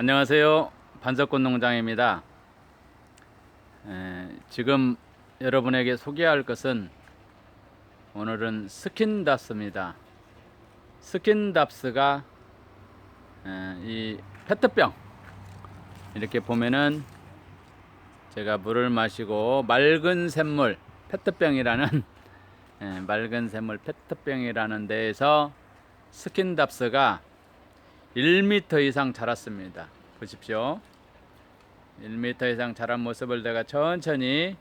안녕하세요. 반석꽃 농장입니다. 에, 지금 여러분에게 소개할 것은 오늘은 스킨답스입니다. 스킨답스가 에, 이 페트병 이렇게 보면은 제가 물을 마시고 맑은 샘물 페트병이라는 에, 맑은 샘물 페트병이라는 데에서 스킨답스가 1m 이상 자랐습니다. 보십시오. 1m 이상 자란 모습을 내가 천천히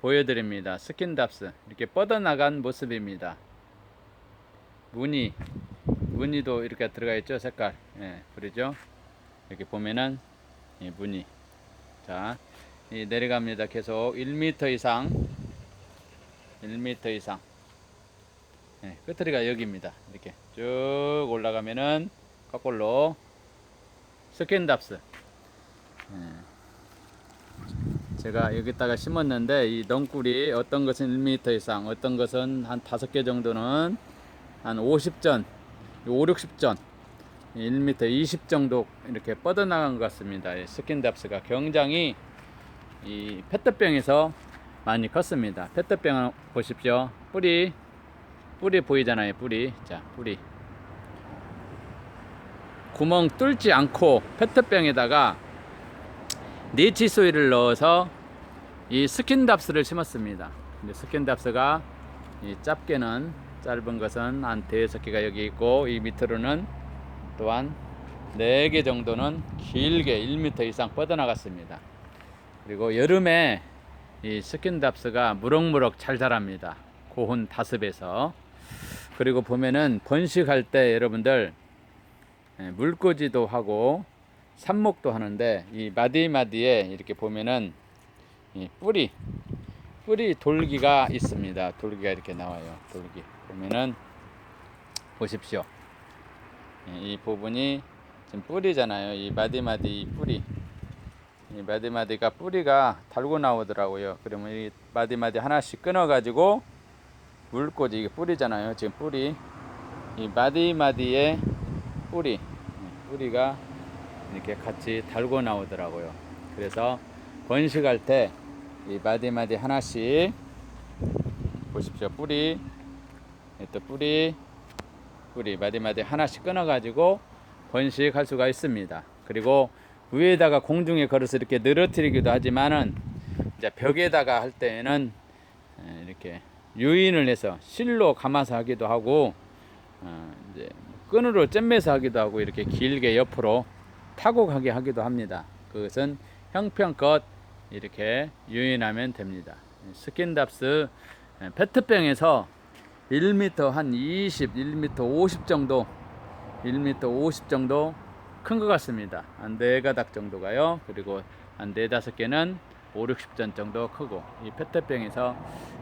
보여드립니다. 스킨답스 이렇게 뻗어나간 모습입니다. 무늬 무늬도 이렇게 들어가 있죠 색깔 예 그러죠 이렇게 보면은 이 무늬 자이 내려갑니다 계속 1m 이상 1m 이상 예, 끝머리가 여기입니다. 이렇게 쭉 올라가면은 거꾸로 스캔답스. 예. 제가 여기다가 심었는데 이 넝굴이 어떤 것은 1m 이상, 어떤 것은 한 5개 정도는 한 50전, 5, 60전, 1m 20 정도 이렇게 뻗어나간 것 같습니다. 이 스킨답스가 굉장히 이 페트병에서 많이 컸습니다. 페트병 보십시오. 뿌리 뿌리 보이잖아요 뿌리. 자 뿌리. 구멍 뚫지 않고 페트병에다가 니치소일을 넣어서 이 스킨답스를 심었습니다. 근데 스킨답스가 이 짧게는 짧은 것은 한 대여섯 개가 여기 있고 이 밑으로는 또한 4개 정도는 길게 1m 이상 뻗어나갔습니다. 그리고 여름에 이 스킨답스가 무럭무럭 잘 자랍니다. 고온 다습에서 그리고 보면은 번식할 때 여러분들 예, 물꽂이도 하고 삽목도 하는데 이 마디마디에 이렇게 보면은 이 뿌리 뿌리 돌기가 있습니다. 돌기가 이렇게 나와요. 돌기 보면은 보십시오. 예, 이 부분이 지금 뿌리잖아요. 이 마디마디 이 뿌리 이 마디마디가 뿌리가 달고 나오더라고요. 그러면 이 마디마디 하나씩 끊어 가지고 물꽂이 이게 뿌리잖아요. 지금 뿌리 이 마디마디의 뿌리 뿌리가 이렇게 같이 달고 나오더라고요. 그래서 번식할 때 이 마디마디 하나씩 보십시오. 뿌리 또 뿌리 뿌리 마디마디 하나씩 끊어 가지고 번식할 수가 있습니다. 그리고 위에다가 공중에 걸어서 이렇게 늘어뜨리기도 하지만은 이제 벽에다가 할 때는 이렇게 유인을 해서 실로 감아서 하기도 하고 어, 이제 끈으로 잼매서 하기도 하고 이렇게 길게 옆으로 타고 가게 하기도 합니다. 그것은 형편껏 이렇게 유인하면 됩니다. 스킨답스 페트병에서 1m 한 20, 1m 50 정도, 1m 50 정도 큰 것 같습니다. 한네 가닥 정도가요. 그리고 한네 다섯 개는 5, 60전 정도 크고 이 페트병에서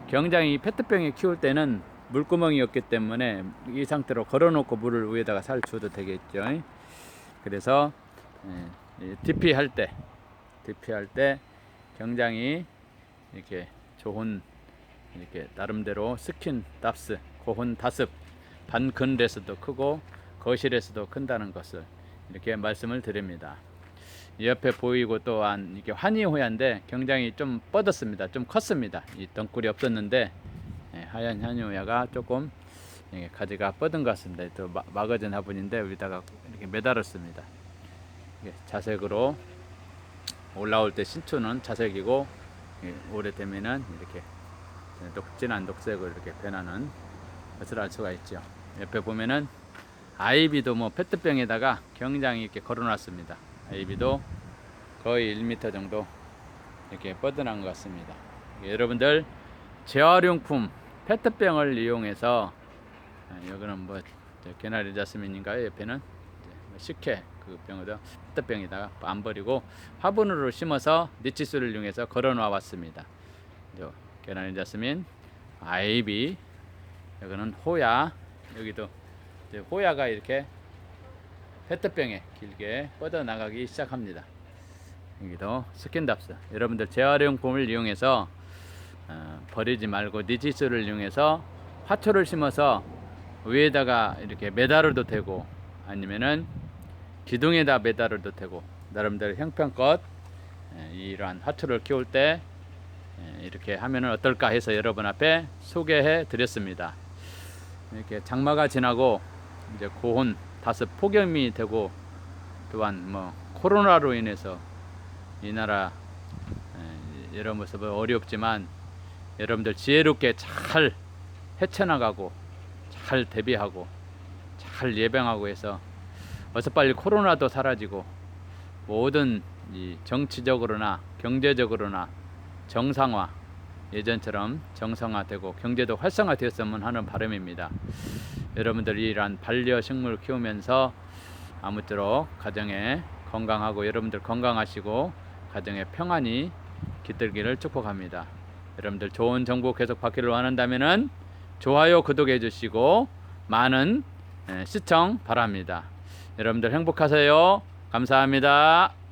굉장히 이 페트병에 키울 때는 물구멍이 없기 때문에 이 상태로 걸어놓고 물을 위에다가 살 줘도 되겠죠. 그래서 예, DP 할 때, DP 할때 굉장히 이렇게 좋은 이렇게 나름대로 스킨 답스, 고온 다습, 반근대에서도 크고 거실에서도 큰다는 것을 이렇게 말씀을 드립니다. 옆에 보이고 또한 이게 환희호야인데 굉장히 좀 뻗었습니다. 좀 컸습니다. 이 덩굴이 없었는데 예, 하얀 환희호야가 조금 예, 가지가 뻗은 것 같습니다. 또 마, 마거진 화분인데 여기다가 이렇게 매달았습니다. 예, 자색으로 올라올 때 신초는 자색이고 예, 오래되면은 이렇게 녹진한 녹색으로 이렇게 변하는 것을 알 수가 있죠. 옆에 보면은 아이비도 뭐 페트병에다가 굉장히 이렇게 걸어놨습니다. 아이비도 거의 1m 정도 이렇게 뻗어난 것 같습니다. 여러분들 재활용품 페트병을 이용해서 아, 여기는 뭐 개나리 자스민인가요? 옆에는 뭐 식혜 그 병으로 페트병에다가 안 버리고 화분으로 심어서 니치수를 이용해서 걸어놔 왔습니다. 개나리 자스민, 아이비, 여기는 호야, 여기도 호야가 이렇게 페트병에 길게 뻗어 나가기 시작합니다. 여기도 스킨답스. 여러분들 재활용품을 이용해서 어, 버리지 말고 니치스를 이용해서 화초를 심어서 위에다가 이렇게 매달아도 되고 아니면은 기둥에다 매달아도 되고 나름대로 형편껏 예, 이러한 화초를 키울 때 예, 이렇게 하면은 어떨까 해서 여러분 앞에 소개해 드렸습니다. 이렇게 장마가 지나고 이제 고온 다소 폭염이 되고 또한 뭐 코로나로 인해서 이 나라 에, 여러 모습 어렵지만 여러분들 지혜롭게 잘 헤쳐나가고 잘 대비하고 잘 예방하고 해서 어서 빨리 코로나도 사라지고 모든 이 정치적으로나 경제적으로나 정상화 예전처럼 정상화되고 경제도 활성화되었으면 하는 바람입니다. 여러분들이 이러한 반려식물 키우면서 아무쪼록 가정에 건강하고 여러분들 건강하시고 가정에 평안이 깃들기를 축복합니다. 여러분들 좋은 정보 계속 받기를 원한다면은 좋아요 구독해 주시고 많은 에, 시청 바랍니다. 여러분들 행복하세요. 감사합니다.